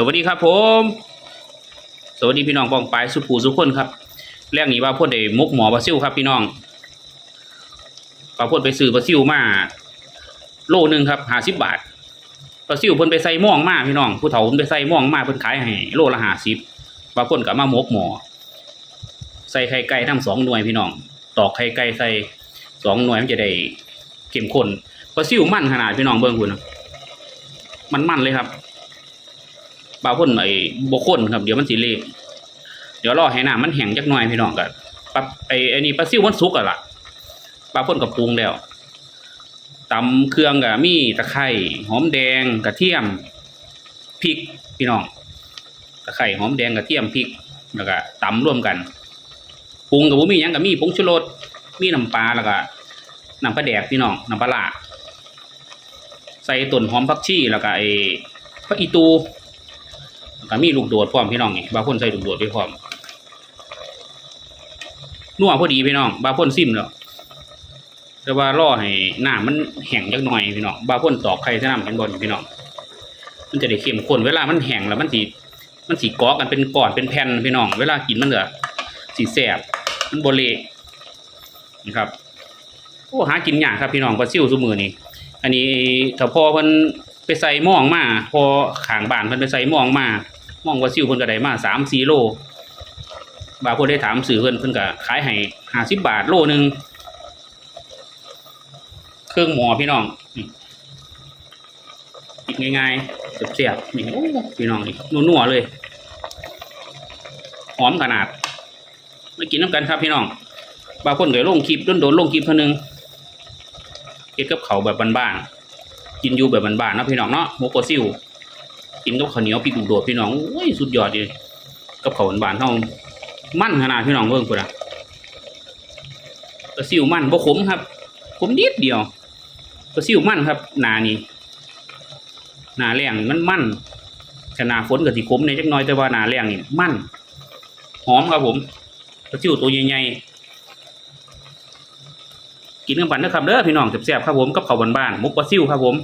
สวัสดีครับผม สวัสดีพี่น้องปองปายสุภูสุขคนครับแรกนี้ว่าพ่นได้มุกหมอปลาซิวครับพี่น้องปลาพ่นไปซื้อปลาซิวมาโลหนึ่งครับห้าสิบบาทปลาซิวเพิ่นไปใส่ม่องมาพี่น้องผู้เฒ่าเพิ่นไปใส่ม่องมาเพิ่นขายให้โลละห้าสิบปลาพ่นกับมามกหมอ ใส่ไข่ไก่ทั้งสองหน่วยพี่น้อง ตอกไข่ไก่ใส่สองหน่วยมันจะได้เข้มข้นปลาซิวมั่นขนาดพี่น้องเบิ่งคุณนะมันมั่นเลยครับ ปลาพ่นไอ้บกข้นครับเดี๋ยวมันสิเละเดี๋ยวรอให้น้ำมันแห้งจักหน่อยพี่น้องกันปลาไอ้ไอ้นี่ปลาซิวมันสุกอะล่ะปลาพ่นกับปรุงแล้วตำเครื่องกับมีตะไคร้หอมแดงกระเทียมพริกพี่น้องตะไคร้หอมแดงกระเทียมพริกแล้วก็ตำร่วมกันปรุงกับบุมียังกับมีผงชูรสมีน้ำปลาแล้วก็น้ำปลาแดกพี่น้องน้ำปลาร้าใส่ต้นหอมผักชีแล้วก็ไอ้ผักอีตู ก็มีลูกโดดพร้อมพี่น้องนี่บางคนใส่ลูกโดดไปพร้อมนัวพอดีพี่น้องบางคนซิมแล้วแต่ว่าล่อให้หน้ำมันแห้งจักหน่อยพี่น้องบางคนตอกไข่ใส่น้ำกันบอลพี่น้องมันจะได้เข้มข้นเวลามันแห้งแล้วมันสีมันสีกอกันเป็นก้อนเป็นแผ่นพี่น้อง เวลากินมันก็สีแสบมันโบเละนะครับโอ้หากินยากครับพี่น้องปลาซิวซุมือนี่อันนี้ถ้าพอเพิ่นไปใส่หม้องมาพอขางบานเพิ่นไปใส่หม้องมา ม้องว่าซิวเพิ่นก็ได้มาสามสี่โลบางคนได้ถามสื่อเพิ่นเพิ่นก็ขายให้ห้าสิบบาทโลหนึ่งเครื่องหมอพี่น้องนี่กินง่ายๆเสียบๆนี่พี่น้องนี่นัวๆเลยหอมขนาดไม่กินน้ำกันครับพี่น้องบางคนก็ลงคลิปโดนๆลงคลิปเท่านึงเก็ดกับเขาแบบบ้านๆกินอยู่แบบบ้านๆนะพี่น้องเนาะหมกโกซิว กินกับข้าวเหนียวพริกลูกโดดพี่น้องโอ้ยสุดยอดเลยกับข้าวหวานๆเฮามั่นขนาดพี่น้องเบิ่งพุ่นน่ะปลาซิวมั่นบ่ขมครับขมนิดเดียวปลาซิวมั่นครับหนานี่หนาแรงมันมั่นขนาดฝนก็สิขมในจักหน่อยแต่ว่าหนาแรงนี่มั่นหอมครับผมปลาซิวตัวใหญ่ๆกินกันบันนะครับเด้อพี่น้องแซ่บๆครับผมกับข้าวบ้านๆหมกปลาซิวครับผม